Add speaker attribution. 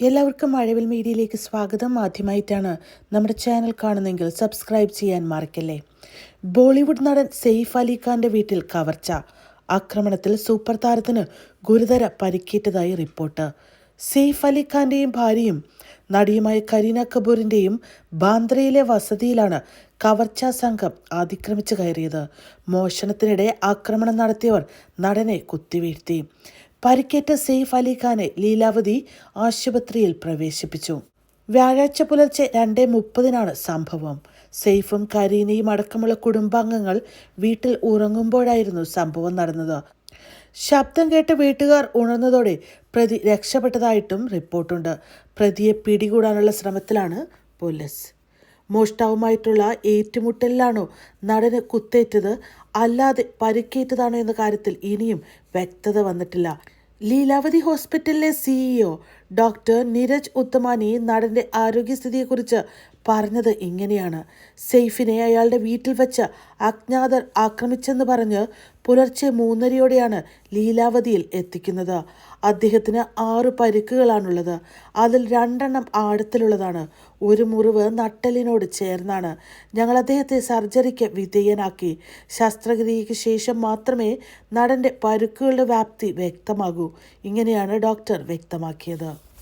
Speaker 1: എല്ലാവർക്കും മഴവിൽ മീഡിയയിലേക്ക് സ്വാഗതം. ആദ്യമായിട്ടാണ് നമ്മുടെ ചാനൽ കാണുന്നെങ്കിൽ സബ്സ്ക്രൈബ് ചെയ്യാൻ മറക്കല്ലേ. ബോളിവുഡ് നടൻ സെയ്ഫ് അലി ഖാന്റെ വീട്ടിൽ കവർച്ച. ആക്രമണത്തിൽ സൂപ്പർ താരത്തിന് ഗുരുതര പരിക്കേറ്റതായി റിപ്പോർട്ട്. സെയ്ഫ് അലി ഖാന്റെയും ഭാര്യയും നടിയുമായ കരീന കപൂറിന്റെയും ബാന്ദ്രയിലെ വസതിയിലാണ് കവർച്ച സംഘം അതിക്രമിച്ചു കയറിയത്. മോഷണത്തിനിടെ ആക്രമണം നടത്തിയവർ നടനെ കുത്തിവീഴ്ത്തി. പരിക്കേറ്റ സെയ്ഫ് അലിഖാനെ ലീലാവതി ആശുപത്രിയിൽ പ്രവേശിപ്പിച്ചു. വ്യാഴാഴ്ച പുലർച്ചെ രണ്ട് മുപ്പതിനാണ് സംഭവം. സെയ്ഫും കരീനയും അടക്കമുള്ള കുടുംബാംഗങ്ങൾ വീട്ടിൽ ഉറങ്ങുമ്പോഴായിരുന്നു സംഭവം നടന്നത്. ശബ്ദം കേട്ട് വീട്ടുകാർ ഉണർന്നതോടെ പ്രതി രക്ഷപ്പെട്ടതായിട്ടും റിപ്പോർട്ടുണ്ട്. പ്രതിയെ പിടികൂടാനുള്ള ശ്രമത്തിലാണ് പോലീസ്. മോഷ്ടാവുമായിട്ടുള്ള ഏറ്റുമുട്ടലിലാണോ നടന് കുത്തേറ്റത്? അല്ലാതെ പരിക്കേറ്റതാണോ എന്ന കാര്യത്തിൽ ഇനിയും വ്യക്തത വന്നിട്ടില്ല. ലീലാവതി ഹോസ്പിറ്റലിലെ സിഇഒ ഡോക്ടർ നീരജ് ഉത്തമാനി നടന്റെ ആരോഗ്യസ്ഥിതിയെക്കുറിച്ച് പറഞ്ഞത് ഇങ്ങനെയാണ്. സെയ്ഫിനെ അയാളുടെ വീട്ടിൽ വച്ച് അജ്ഞാതർ ആക്രമിച്ചെന്ന് പറഞ്ഞ് പുലർച്ചെ മൂന്നരയോടെയാണ് ലീലാവതിയിൽ എത്തിക്കുന്നത്. അദ്ദേഹത്തിന് ആറു പരിക്കുകളാണുള്ളത്. അതിൽ രണ്ടെണ്ണം ആഴത്തിലുള്ളതാണ്. ഒരു മുറിവ് നട്ടലിനോട് ചേർന്നാണ്. ഞങ്ങൾ അദ്ദേഹത്തെ സർജറിക്ക് വിധേയനാക്കി. ശസ്ത്രക്രിയയ്ക്ക് ശേഷം മാത്രമേ നടന്റെ പരുക്കുകളുടെ വ്യാപ്തി വ്യക്തമാകൂ. ഇങ്ങനെയാണ് ഡോക്ടർ വ്യക്തമാക്കിയത്.